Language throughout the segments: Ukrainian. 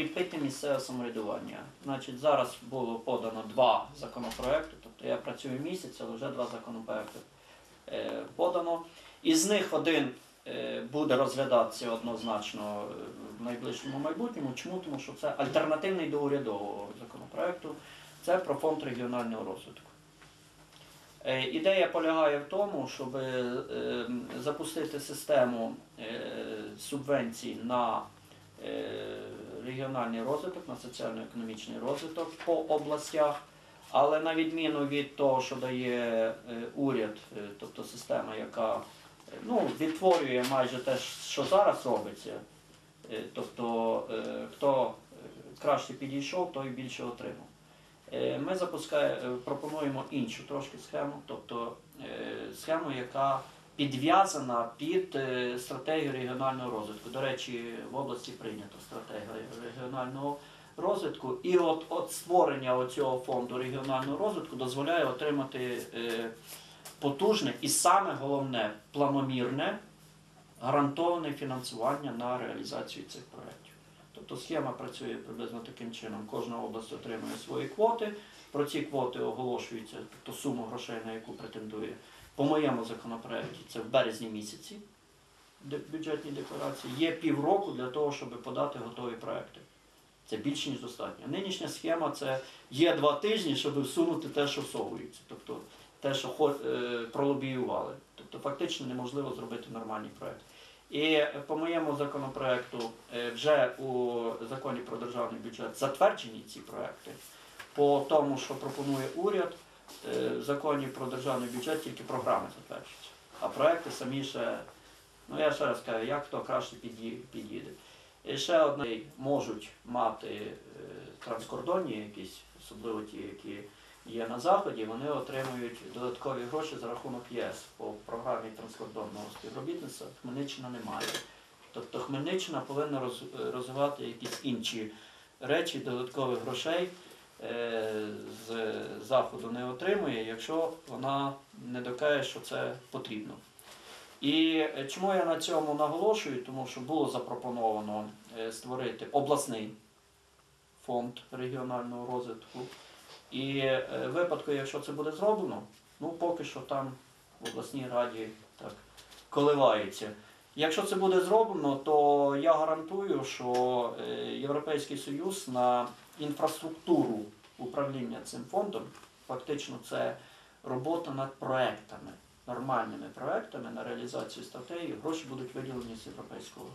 закріпити місцеве самоврядування. Значить, зараз було подано два законопроекти, тобто я працюю місяць, але вже два законопроекти е, подано. Із них один е, буде розглядатися однозначно е, в найближчому майбутньому. Чому? Тому що це альтернативний до урядового законопроекту. Це про фонд регіонального розвитку. Ідея полягає в тому, щоб е, запустити систему субвенцій на регіональний розвиток, на соціально-економічний розвиток по областях. Але на відміну від того, що дає е, уряд, е, тобто система, яка е, ну, відтворює майже те, що зараз робиться, тобто хто краще підійшов, той більше отримав. Ми запускаємо, пропонуємо іншу трошки схему, тобто схему, яка підв'язана під е, стратегію регіонального розвитку. До речі, в області прийнято стратегія регіонального розвитку. І от, от створення цього фонду регіонального розвитку дозволяє отримати е, потужне і саме головне планомірне гарантоване фінансування на реалізацію цих проєктів. Тобто схема працює приблизно таким чином. Кожна область отримує свої квоти. Про ці квоти оголошується, тобто суму грошей, на яку претендує. По моєму законопроекті це в березні місяці бюджетні декларації. Є півроку для того, щоб подати готові проекти. Це більше ніж достатньо. Нинішня схема це є два тижні, щоб всунути те, що всовується. Тобто те, що е, пролобіювали. Тобто фактично неможливо зробити нормальний проект. І по моєму законопроекту е, вже у законі про державний бюджет затверджені ці проекти. По тому, що пропонує уряд, в законі про державний бюджет тільки програми затверджуються. А проекти самі ще, ну я ще раз кажу, як хто краще під'ї- під'їде. І ще одне можуть мати е, транскордонні якісь, особливо ті, які є на Заході, вони отримують додаткові гроші за рахунок ЄС по програмі транскордонного співробітництва. Хмельниччина не має. Тобто Хмельниччина повинна розвивати якісь інші речі, додаткових грошей е, з Заходу не отримує, якщо вона не докаже, що це потрібно. І е, чому я на цьому наголошую? Тому що було запропоновано е, створити обласний фонд регіонального розвитку. І е, в випадку, якщо це буде зроблено, ну поки що там в обласній раді так коливається. Якщо це буде зроблено, то я гарантую, що е, Європейський Союз на інфраструктуру управління цим фондом, фактично це робота над проектами, нормальними проектами на реалізацію стратегії, гроші будуть виділені з Європейського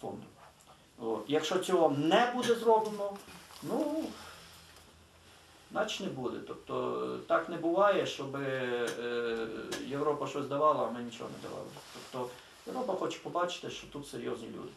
фонду. Якщо цього не буде зроблено, ну Значить не буде. Тобто так не буває, щоб е, Європа щось давала, а ми нічого не давали. Тобто Європа хоче побачити, що тут серйозні люди.